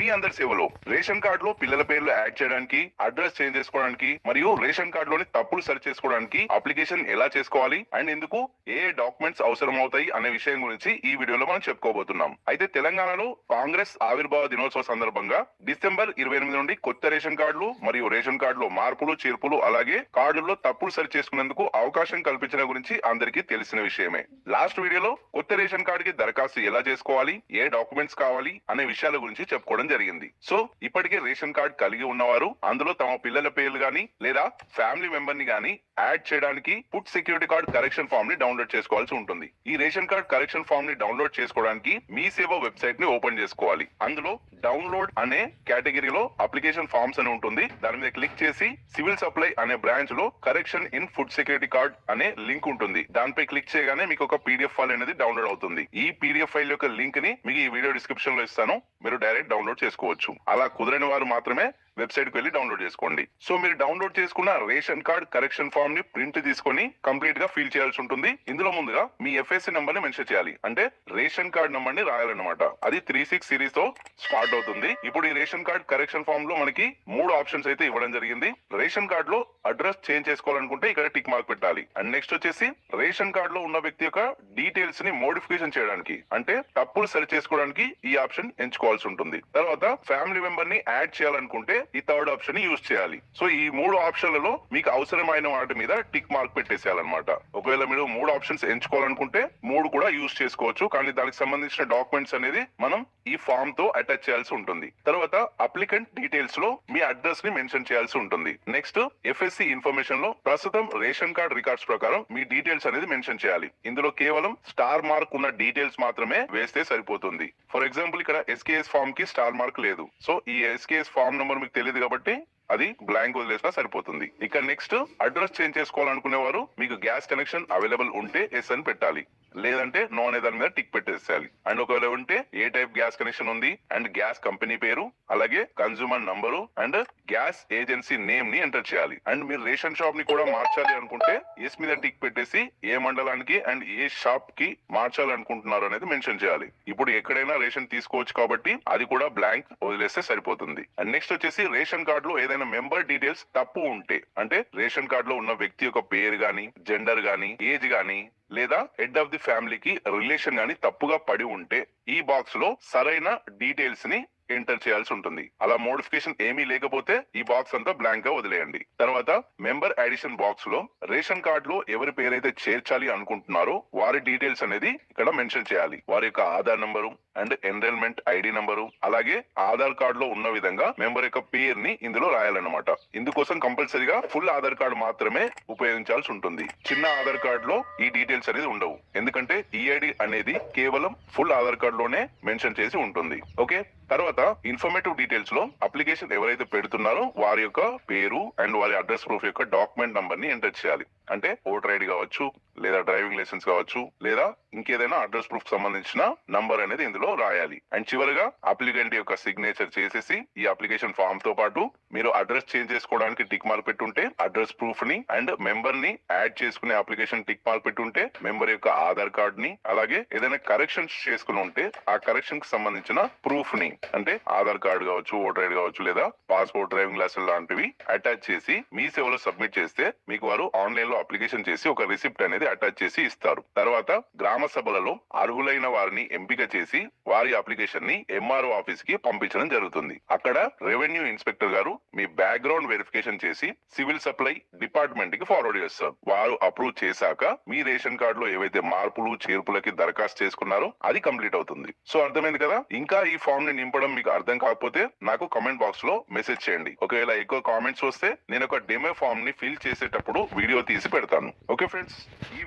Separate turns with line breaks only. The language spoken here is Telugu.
మీ అందరి సేవలో రేషన్ కార్డు లో పిల్లల పేర్లు యాడ్ చేయడానికి అడ్రస్ చేంజ్ చేసుకోవడానికి మరియు రేషన్ కార్డు లోని తప్పులు సరి చేసుకోవడానికి అప్లికేషన్ ఎలా చేసుకోవాలి అండ్ ఎందుకు ఏ డాక్యుమెంట్స్ అవసరం అవుతాయి అనే విషయం గురించి ఈ వీడియోలో మనం చెప్పుకోబోతున్నాం. అయితే తెలంగాణలో కాంగ్రెస్ ఆవిర్భావ దినోత్సవ సందర్భంగా డిసెంబర్ ఇరవై ఎనిమిది నుండి కొత్త రేషన్ కార్డులు మరియు రేషన్ కార్డులో మార్పులు చేర్పులు అలాగే కార్డుల్లో తప్పులు సరి చేసుకునేందుకు అవకాశం కల్పించడం గురించి అందరికీ తెలిసిన విషయమే. లాస్ట్ వీడియోలో కొత్త రేషన్ కార్డుకి దరఖాస్తు ఎలా చేసుకోవాలి ఏ డాక్యుమెంట్స్ కావాలి అనే విషయాల గురించి చెప్పుకోవడం జరిగింది. సో ఇప్పటికే రేషన్ కార్డ్ కలిగి ఉన్నవారు అందులో తమ పిల్లల పేర్లు గాని లేదా ఫ్యామిలీ మెంబర్ని గాని యాడ్ చేయడానికి ఫుడ్ సెక్యూరిటీ కార్డ్ కరెక్షన్ ఫామ్ని డౌన్లోడ్ చేసుకోవాల్సి ఉంటుంది. ఈ రేషన్ కార్డ్ కరెక్షన్ ఫామ్ని డౌన్లోడ్ చేసుకోవడానికి మీ సేవ వెబ్సైట్ని ఓపెన్ చేసుకోవాలి. అందులో డౌన్లోడ్ అనే కేటగిరీలో అప్లికేషన్ ఫామ్స్ అని ఉంటుంది. దాని మీద క్లిక్ చేసి సివిల్ సప్లై అనే బ్రాంచ్లో correction in food security card అనే లింక్ ఉంటుంది. దానిపై క్లిక్ చేయగానే మీకు ఒక పీడిఎఫ్ ఫైల్ అనేది డౌన్లోడ్ అవుతుంది. ఈ పీడిఎఫ్ ఫైల్ యొక్క లింక్ని మీకు ఈ వీడియో డిస్క్రిప్షన్లో ఇస్తాను. మీరు డైరెక్ట్ డౌన్లోడ్ చేసుకోవచ్చు. అలా కుదరని వారు మాత్రమే వెబ్సైట్కు వెళ్ళి డౌన్లోడ్ చేసుకోండి. సో మీరు డౌన్లోడ్ చేసుకున్న రేషన్ కార్డ్ కరెక్షన్ ఫామ్ని ప్రింట్ తీసుకొని కంప్లీట్గా ఫిల్ చేయాల్సి ఉంటుంది. ఇందులో ముందుగా మీ ఎఫ్ఎస్సి నెంబర్ని మెన్షన్ చేయాలి. అంటే రేషన్ కార్డ్ నెంబర్ని రాయాలన్నమాట. అది త్రీ సిక్స్ సిరీస్తో స్టార్ట్ అవుతుంది. ఇప్పుడు ఈ రేషన్ కార్డ్ కరెక్షన్ ఫామ్లో మనకి మూడు ఆప్షన్స్ అయితే ఇవ్వడం జరిగింది. రేషన్ కార్డ్లో అడ్రస్ చేంజ్ చేసుకోవాలనుకుంటే ఇక్కడ టిక్ మార్క్ పెట్టాలి. అండ్ నెక్స్ట్ వచ్చేసి రేషన్ కార్డ్లో ఉన్న వ్యక్తి యొక్క డీటెయిల్స్ని మోడిఫికేషన్ చేయడానికి అంటే తప్పులు సరి చేసుకోవడానికి ఈ ఆప్షన్ ఎంచుకోవాల్సి ఉంటుంది. తర్వాత ఫ్యామిలీ మెంబర్ని యాడ్ చేయాలనుకుంటే ఈ థర్డ్ ఆప్షన్ని యూజ్ చేయాలి. సో ఈ మూడు ఆప్షన్లలో మీకు అవసరమైన వాటి మీద టిక్ మార్క్ పెట్టేసేయాలన్నమాట. ఒకవేళ మీరు మూడు ఆప్షన్స్ ఎంచుకోవాలనుకుంటే మూడు కూడా యూజ్ చేసుకోవచ్చు. కానీ దానికి సంబంధించిన డాక్యుమెంట్స్ అనేది మనం ఈ ఫామ్తో అటాచ్ చేయాల్సి ఉంటుంది. తర్వాత అప్లికెంట్ డీటెయిల్స్లో మీ అడ్రస్ని మెన్షన్ చేయాల్సి ఉంటుంది. నెక్స్ట్ ఎఫ్ఎస్సి ఇన్ఫర్మేషన్లో ప్రస్తుతం రేషన్ కార్డ్ రికార్డ్స్ ప్రకారం మీ డీటెయిల్స్ అనేది మెన్షన్ చేయాలి. ఇందులో కేవలం స్టార్ మార్క్ ఉన్న డీటెయిల్స్ మాత్రమే వేస్తే సరిపోతుంది. ఫర్ ఎగ్జాంపుల్ ఇక్కడ ఎస్కేఎస్ ఫామ్కి స్టార్ మార్క్ లేదు. సో ఈ ఎస్కేఎస్ ఫామ్ నెంబర్ మీకు తెలియదు కాబట్టి అది బ్లాంక్ వదిలేసినా సరిపోతుంది. ఇక నెక్స్ట్ అడ్రస్ చేంజ్ చేసుకోవాలనుకునేవారు మీకు గ్యాస్ కనెక్షన్ అవైలబుల్ ఉంటే ఎస్ అని పెట్టాలి. లేదంటే నో అనే దాని మీద టిక్ పెట్టేసేయాలి. అండ్ ఒకవేళ ఉంటే ఏ టైప్ గ్యాస్ కనెక్షన్ ఉంది? అండ్ గ్యాస్ కంపెనీ పేరు అలాగే consumer number and gas agency నేమ్ని enter చేయాలి. అండ్ మీరు రేషన్ షాప్ని కూడా మార్చాలి అనుకుంటే ఎస్ మీద టిక్ పెట్టేసి ఏ మండలానికి అండ్ ఏ షాప్కి మార్చాలి అనుకుంటున్నారు అనేది మెన్షన్ చేయాలి. ఇప్పుడు ఎక్కడైనా రేషన్ తీసుకోవచ్చు కాబట్టి అది కూడా బ్లాంక్ వదిలేస్తే సరిపోతుంది. అండ్ నెక్స్ట్ వచ్చేసి రేషన్ కార్డ్లో ఏదైనా మెంబర్ డీటెయిల్స్ తప్పు ఉంటే అంటే రేషన్ కార్డ్లో ఉన్న వ్యక్తి యొక్క పేరు గాని జెండర్ గాని ఏజ్ గాని లేదా హెడ్ ఆఫ్ ది ఫ్యామిలీకి రిలేషన్ గాని తప్పుగా పడి ఉంటే ఈ బాక్స్లో సరైన డీటెయిల్స్ని ఎంటర్ చేయాల్సి ఉంటుంది. అలా మోడిఫికేషన్ ఏమీ లేకపోతే ఈ బాక్స్ అంతా బ్లాంక్గా వదిలేయండి. తర్వాత మెంబర్ అడిషన్ బాక్స్లో రేషన్ కార్డ్లో ఎవరి పేరైతే చేర్చాలి అనుకుంటున్నారో వారి డీటెయిల్స్ అనేది ఇక్కడ మెన్షన్ చేయాలి. వారి యొక్క Aadhaar number and enrolment ID number అలాగే ఆధార్ కార్డ్లో ఉన్న విధంగా మెంబర్ యొక్క పేరుని ఇందులో రాయాలన్నమాట. ఇందుకోసం కంపల్సరీగా ఫుల్ ఆధార్ కార్డు మాత్రమే ఉపయోగించాల్సి ఉంటుంది. చిన్న ఆధార్ కార్డ్లో ఈ డీటెయిల్స్ అనేది ఉండవు. ఎందుకంటే ఈఐడి అనేది కేవలం ఫుల్ ఆధార్ కార్డ్లోనే మెన్షన్ చేసి ఉంటుంది. ఓకే? తర్వాత ఇన్ఫర్మేటివ్ డీటెయిల్స్లో అప్లికేషన్ ఎవరైతే పెడుతున్నారో వారి యొక్క పేరు అండ్ వారి అడ్రస్ ప్రూఫ్ యొక్క డాక్యుమెంట్ నంబర్ని ఎంటర్ చేయాలి. అంటే ఓటర్ ఐడి కావచ్చు లేదా డ్రైవింగ్ లైసెన్స్ కావచ్చు లేదా ఇంకేదైనా అడ్రస్ ప్రూఫ్ సంబంధించిన నంబర్ అనేది ఇందులో రాయాలి. అండ్ చివరిగా అప్లికెంట్ యొక్క సిగ్నేచర్ చేసేసి ఈ అప్లికేషన్ ఫామ్తో పాటు మీరు అడ్రస్ చేంజ్ చేసుకోవడానికి టిక్ మార్క్ పెట్టుంటే అడ్రస్ ప్రూఫ్ని అండ్ మెంబర్ని యాడ్ చేసుకునే అప్లికేషన్ టిక్ మార్క్ పెట్టుంటే మెంబర్ యొక్క ఆధార్ కార్డ్ని అలాగే ఏదైనా కరెక్షన్స్ చేసుకుని ఉంటే ఆ కరెక్షన్కి సంబంధించిన ప్రూఫ్ని అంటే ఆధార్ కార్డు కావచ్చు ఓటర్ ఐడి కావచ్చు లేదా పాస్పోర్ట్ డ్రైవింగ్ లైసెన్స్ లాంటివి అటాచ్ చేసి మీ సేవలో సబ్మిట్ చేస్తే మీకు వారు ఆన్లైన్లో అప్లికేషన్ చేసి ఒక రిసిప్ట్ అనేది అటాచ్ చేసి ఇస్తారు. తర్వాత గ్రామ సభలలో అర్హులైన వారిని ఎంపిక చేసి వారి అప్లికేషన్ని ఎంఆర్ఓ ఆఫీస్కి పంపించడం జరుగుతుంది. అక్కడ రెవెన్యూ ఇన్స్పెక్టర్ గారు మీ బ్యాక్గ్రౌండ్ వెరిఫికేషన్ చేసి సివిల్ సప్లై డిపార్ట్మెంట్కి ఫార్వర్డ్ చేస్తారు. వారు అప్రూవ్ చేశాక మీ రేషన్ కార్డు లో ఏవైతే మార్పులు చేర్పులకి దరఖాస్తు చేసుకున్నారో అది కంప్లీట్ అవుతుంది. సో అర్థమైంది కదా? ఇంకా ఈ ఫామ్ని నింపడం మీకు అర్థం కాకపోతే నాకు కామెంట్ బాక్స్లో మెసేజ్ చేయండి. ఒకవేళ ఎక్కువ కామెంట్స్ వస్తే నేను ఒక డెమో ఫామ్ని ఫిల్ చేసేటప్పుడు వీడియో తీసి పెడతాను. ఓకే ఫ్రెండ్స్ ఈ